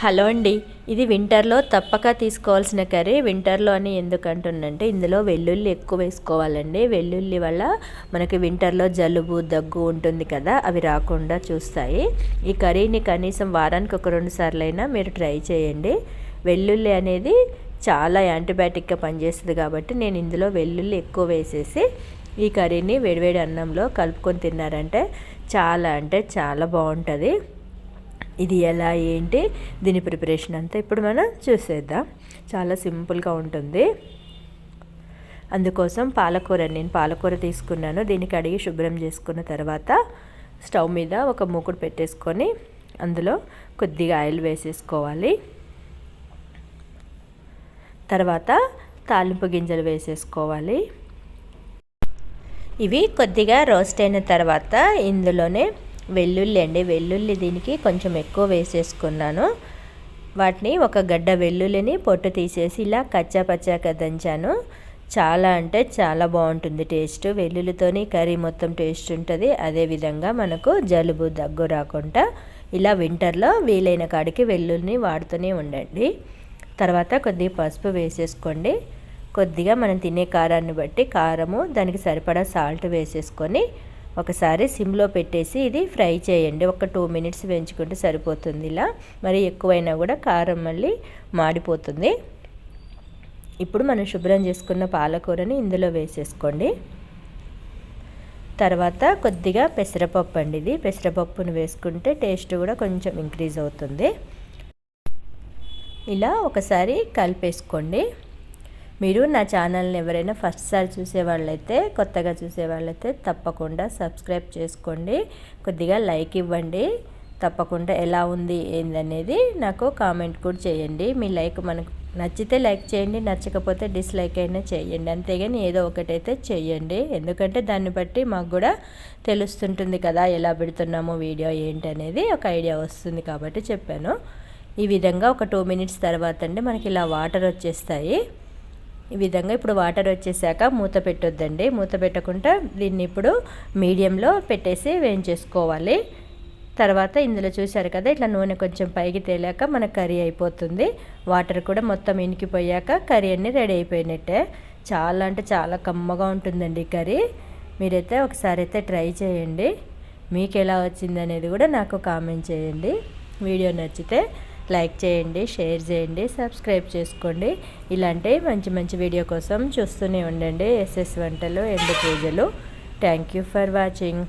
Hello అండి ఇది వింటర్లో తప్పక తీసుకోవాల్సిన కర్రీ. వింటర్లో అని ఎందుకు ఇందులో వెల్లుల్లి ఎక్కువ వేసుకోవాలండి. వెల్లుల్లి వల్ల మనకి వింటర్లో జలుబు దగ్గు ఉంటుంది కదా అవి రాకుండా చూస్తాయి. ఈ కర్రీని కనీసం వారానికి ఒక రెండు సార్లైనా మీరు ట్రై చేయండి. వెల్లుల్లి అనేది చాలా యాంటీబయాటిక్గా పనిచేస్తుంది కాబట్టి నేను ఇందులో వెల్లుల్లి ఎక్కువ వేసేసి ఈ కర్రీని వేడివేడి అన్నంలో కలుపుకొని తిన్నారంటే చాలా అంటే చాలా బాగుంటుంది. ఇది ఎలా ఏంటి దీని ప్రిపరేషన్ అంతా ఇప్పుడు మనం చూసేద్దాం. చాలా సింపుల్గా ఉంటుంది. అందుకోసం పాలకూర నేను పాలకూర తీసుకున్నాను. దీనికి అడిగి శుభ్రం చేసుకున్న తర్వాత స్టవ్ మీద ఒక మూకుడు పెట్టేసుకొని అందులో కొద్దిగా ఆయిల్ వేసేసుకోవాలి. తర్వాత తాలింపు గింజలు వేసేసుకోవాలి. ఇవి కొద్దిగా రోస్ట్ అయిన తర్వాత ఇందులోనే వెల్లుల్లి అండి. వెల్లుల్లి దీనికి కొంచెం ఎక్కువ వేసేసుకున్నాను. వాటిని ఒక గడ్డ వెల్లుల్లిని పొట్టు తీసేసి ఇలా కచ్చా పచ్చాక దంచాను. చాలా అంటే చాలా బాగుంటుంది టేస్ట్. వెల్లుల్లితోని కర్రీ మొత్తం టేస్ట్ ఉంటుంది. అదేవిధంగా మనకు జలుబు దగ్గు రాకుండా ఇలా వింటర్లో వీలైన కాడికి వెల్లుల్లిని వాడుతూనే ఉండండి. తర్వాత కొద్దిగా పసుపు వేసేసుకోండి. కొద్దిగా మనం తినే కారాన్ని బట్టి కారము దానికి సరిపడా సాల్ట్ వేసేసుకొని ఒకసారి సిమ్లో పెట్టేసి ఇది ఫ్రై చేయండి. ఒక టూ మినిట్స్ వేయించుకుంటే సరిపోతుంది ఇలా. మరి ఎక్కువైనా కూడా కారం మళ్ళీ మాడిపోతుంది. ఇప్పుడు మనం శుభ్రం చేసుకున్న పాలకూరని ఇందులో వేసేసుకోండి. తర్వాత కొద్దిగా పెసరపప్పు అండి ఇది. పెసరపప్పును వేసుకుంటే టేస్ట్ కూడా కొంచెం ఇంక్రీజ్ అవుతుంది. ఇలా ఒకసారి కలిపేసుకోండి. మీరు నా ఛానల్ని ఎవరైనా ఫస్ట్ సారి చూసేవాళ్ళైతే కొత్తగా చూసేవాళ్ళైతే తప్పకుండా సబ్స్క్రైబ్ చేసుకోండి. కొద్దిగా లైక్ ఇవ్వండి. తప్పకుండా ఎలా ఉంది ఏందనేది నాకు కామెంట్ కూడా చేయండి. మీ లైక్ మనకు నచ్చితే లైక్ చేయండి నచ్చకపోతే డిస్లైక్ అయినా చేయండి. అంతేగాని ఏదో ఒకటైతే చేయండి. ఎందుకంటే దాన్ని బట్టి మాకు కూడా తెలుస్తుంటుంది కదా ఎలా పెడుతున్నామో వీడియో ఏంటి అనేది ఒక ఐడియా వస్తుంది కాబట్టి చెప్పాను. ఈ విధంగా ఒక టూ మినిట్స్ తర్వాత అండి మనకి ఇలా వాటర్ వచ్చేస్తాయి. ఈ విధంగా ఇప్పుడు వాటర్ వచ్చేసాక మూత పెట్టొద్దండి. మూత పెట్టకుండా దీన్ని ఇప్పుడు మీడియంలో పెట్టేసి వేయించేసుకోవాలి. తర్వాత ఇందులో చూశారు కదా ఇట్లా నూనె కొంచెం పైకి తేలాక మన కర్రీ అయిపోతుంది. వాటర్ కూడా మొత్తం ఇనికిపోయాక కర్రీ అన్నీ రెడీ అయిపోయినట్టే. చాలా అంటే చాలా కమ్మగా ఉంటుందండి కర్రీ. మీరైతే ఒకసారి అయితే ట్రై చేయండి. మీకు ఎలా వచ్చింది అనేది కూడా నాకు కామెంట్ చేయండి. వీడియో నచ్చితే లైక్ చేయండి షేర్ చేయండి సబ్స్క్రైబ్ చేసుకోండి. ఇలాంటి మంచి మంచి వీడియో కోసం చూస్తూనే ఉండండి. ఎస్ఎస్ వంటలు ఎండు పూజలు. Thank you for watching